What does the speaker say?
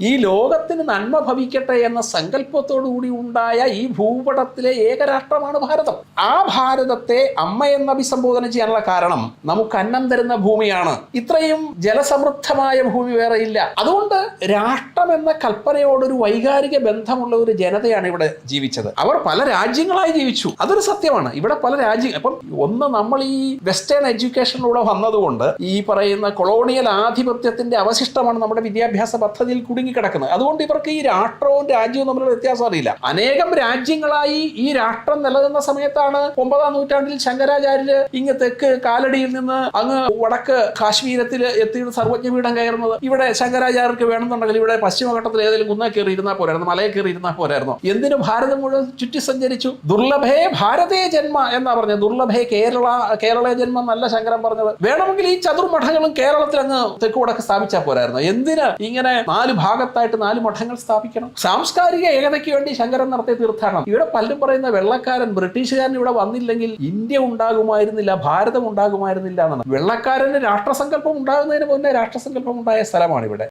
ഈ ലോകത്തിന് നന്മ ഭവിക്കട്ടെ എന്ന സങ്കല്പത്തോടു കൂടി ഉണ്ടായ ഈ ഭൂപടത്തിലെ ഏകരാഷ്ട്രമാണ് ഭാരതം. ആ ഭാരതത്തെ അമ്മ എന്ന് അഭിസംബോധന ചെയ്യാനുള്ള കാരണം നമുക്ക് അന്നം തരുന്ന ഭൂമിയാണ്. ഇത്രയും ജലസമൃദ്ധമായ ഭൂമി വേറെ ഇല്ല. അതുകൊണ്ട് രാഷ്ട്രം എന്ന കൽപ്പനയോടൊരു വൈകാരിക ബന്ധമുള്ള ഒരു ജനതയാണ് ഇവിടെ ജീവിച്ചത്. അവർ പല രാജ്യങ്ങളായി ജീവിച്ചു. അതൊരു സത്യമാണ്. ഇവിടെ പല രാജ്യ അപ്പം ഒന്ന് നമ്മൾ ഈ വെസ്റ്റേൺ എഡ്യൂക്കേഷനിലൂടെ വന്നതുകൊണ്ട് ഈ പറയുന്ന കൊളോണിയൽ ആധിപത്യത്തിന്റെ അവശിഷ്ടമാണ് നമ്മുടെ വിദ്യാഭ്യാസ പദ്ധതിയിൽ കുടുങ്ങിക്കിടക്കുന്നത്. അതുകൊണ്ട് ഇവർക്ക് ഈ രാഷ്ട്രവും രാജ്യവും തമ്മിലുള്ള വ്യത്യാസം അറിയില്ല. അനേകം രാജ്യങ്ങളായി ഈ രാഷ്ട്രം നിലനിന്ന സമയത്താണ് ഒമ്പതാം നൂറ്റാണ്ടിൽ ശങ്കരാചാര്യര് ഇങ്ങ് തെക്ക് കാലടിയിൽ നിന്ന് അങ്ങ് വടക്ക് കാശ്മീരത്തിൽ എത്തിയിട്ട് സർവജ്ഞപീഠം കയറുന്നത്. ഇവിടെ ശങ്കരാചാര്യർക്ക് വേണമെന്നുണ്ടെങ്കിൽ ഇവിടെ പശ്ചിമഘട്ടത്തിൽ ഏതെങ്കിലും കുന്ന കയറി ഇരുന്നാൽ പോരായിരുന്നു മലയെ കയറി ഇരുന്നാൽ പോരായിരുന്നു. എന്തിനു ഭാരതം മുഴുവൻ ചുറ്റി സഞ്ചരിച്ചു? ദുർലഭേ ഭാരതേ ജന്മ എന്നാ പറഞ്ഞത്. ദുർലഭേ കേരള കേരള ജന്മം നല്ല ശങ്കരൻ പറഞ്ഞത്. വേണമെങ്കിൽ ഈ ചതുർമഠങ്ങളും കേരളത്തിൽ അങ്ങ് തെക്ക് വടക്ക് സ്ഥാപിച്ചാൽ പോരായിരുന്നു. എന്തിന് ഇങ്ങനെ നാല് ഭാഗത്തായിട്ട് നാല് മഠങ്ങൾ സ്ഥാപിക്കണം. സാംസ്കാരിക ഏകതയ്ക്ക് വേണ്ടി ശങ്കരൻ നടത്തിയ തീർത്ഥാടനം. ഇവിടെ പലരും പറയുന്ന വെള്ളക്കാരൻ ബ്രിട്ടീഷുകാരൻ ഇവിടെ വന്നില്ലെങ്കിൽ ഇന്ത്യ ഉണ്ടാകുമായിരുന്നില്ല ഭാരതം ഉണ്ടാകുമായിരുന്നില്ല എന്നാണ്. വെള്ളക്കാരന് രാഷ്ട്രസങ്കല്പം ഉണ്ടാകുന്നതിന് മുന്നേ രാഷ്ട്രസങ്കല്പം ഉണ്ടായ സ്ഥലമാണ് ഇവിടെ